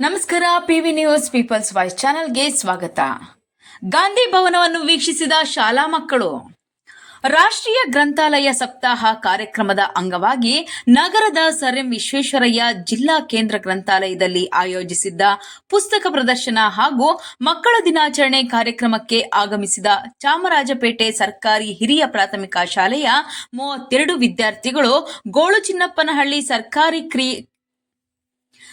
News people's voice ಚಾನೆಲ್ಗೆ ಸ್ವಾಗತ. ಗಾಂಧಿ ಭವನವನ್ನು ವೀಕ್ಷಿಸಿದ ಶಾಲಾ ಮಕ್ಕಳು, ರಾಷ್ಟ್ರೀಯ ಗ್ರಂಥಾಲಯ ಸಪ್ತಾಹ ಕಾರ್ಯಕ್ರಮದ ಅಂಗವಾಗಿ ನಗರದ ಸರ್ ಎಂ ವಿಶ್ವೇಶ್ವರಯ್ಯ ಜಿಲ್ಲಾ ಕೇಂದ್ರ ಗ್ರಂಥಾಲಯದಲ್ಲಿ ಆಯೋಜಿಸಿದ್ದ ಪುಸ್ತಕ ಪ್ರದರ್ಶನ ಹಾಗೂ ಮಕ್ಕಳ ದಿನಾಚರಣೆ ಕಾರ್ಯಕ್ರಮಕ್ಕೆ ಆಗಮಿಸಿದ ಚಾಮರಾಜಪೇಟೆ ಸರ್ಕಾರಿ ಹಿರಿಯ ಪ್ರಾಥಮಿಕ ಶಾಲೆಯ ಮೂವತ್ತೆರಡು ವಿದ್ಯಾರ್ಥಿಗಳು ಗೋಳು ಚಿನ್ನಪ್ಪನಹಳ್ಳಿ ಸರ್ಕಾರಿ ಕ್ರಿ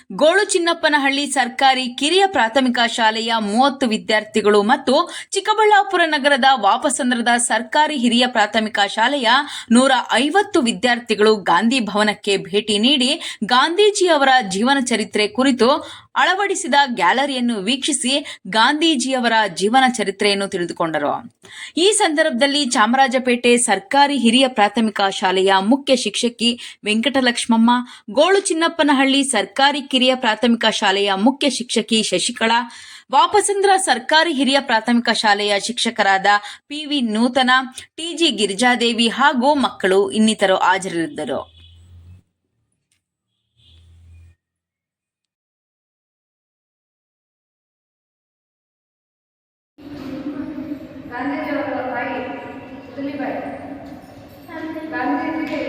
ಗೋಳು ಚಿನ್ನಪ್ಪನಹಳ್ಳಿ ಸರ್ಕಾರಿ ಕಿರಿಯ ಪ್ರಾಥಮಿಕ ಶಾಲೆಯ ಮೂವತ್ತು ವಿದ್ಯಾರ್ಥಿಗಳು ಮತ್ತು ಚಿಕ್ಕಬಳ್ಳಾಪುರ ನಗರದ ವಾಪಸಂದ್ರದ ಸರ್ಕಾರಿ ಹಿರಿಯ ಪ್ರಾಥಮಿಕ ಶಾಲೆಯ ನೂರ ಐವತ್ತು ವಿದ್ಯಾರ್ಥಿಗಳು ಗಾಂಧಿ ಭವನಕ್ಕೆ ಭೇಟಿ ನೀಡಿ ಗಾಂಧೀಜಿ ಅವರ ಜೀವನ ಚರಿತ್ರೆ ಕುರಿತು ಅಳವಡಿಸಿದ ಗ್ಯಾಲರಿಯನ್ನು ವೀಕ್ಷಿಸಿ ಗಾಂಧೀಜಿಯವರ ಜೀವನ ಚರಿತ್ರೆಯನ್ನು ತಿಳಿದುಕೊಂಡರು. ಈ ಸಂದರ್ಭದಲ್ಲಿ ಚಾಮರಾಜಪೇಟೆ ಸರ್ಕಾರಿ ಹಿರಿಯ ಪ್ರಾಥಮಿಕ ಶಾಲೆಯ ಮುಖ್ಯ ಶಿಕ್ಷಕಿ ವೆಂಕಟಲಕ್ಷ್ಮಮ್ಮ, ಗೋಳು ಚಿನ್ನಪ್ಪನಹಳ್ಳಿ ಸರ್ಕಾರಿ ಕಿರಿಯ ಪ್ರಾಥಮಿಕ ಶಾಲೆಯ ಮುಖ್ಯ ಶಿಕ್ಷಕಿ ಶಶಿಕಲಾ, ವಾಪಸಂದ್ರ ಸರ್ಕಾರಿ ಹಿರಿಯ ಪ್ರಾಥಮಿಕ ಶಾಲೆಯ ಶಿಕ್ಷಕರಾದ ಪಿವಿ ನೂತನ ಟಿಜಿ ಗಿರಿಜಾದೇವಿ ಹಾಗೂ ಮಕ್ಕಳು ಇನ್ನಿತರು ಹಾಜರಿದ್ದರು. ಗಾಂಧೀಜಿಯವರ ತಾಯಿ ಸುಲಿಬಾಯಿ ಗಾಂಧೀಜಿಗೆ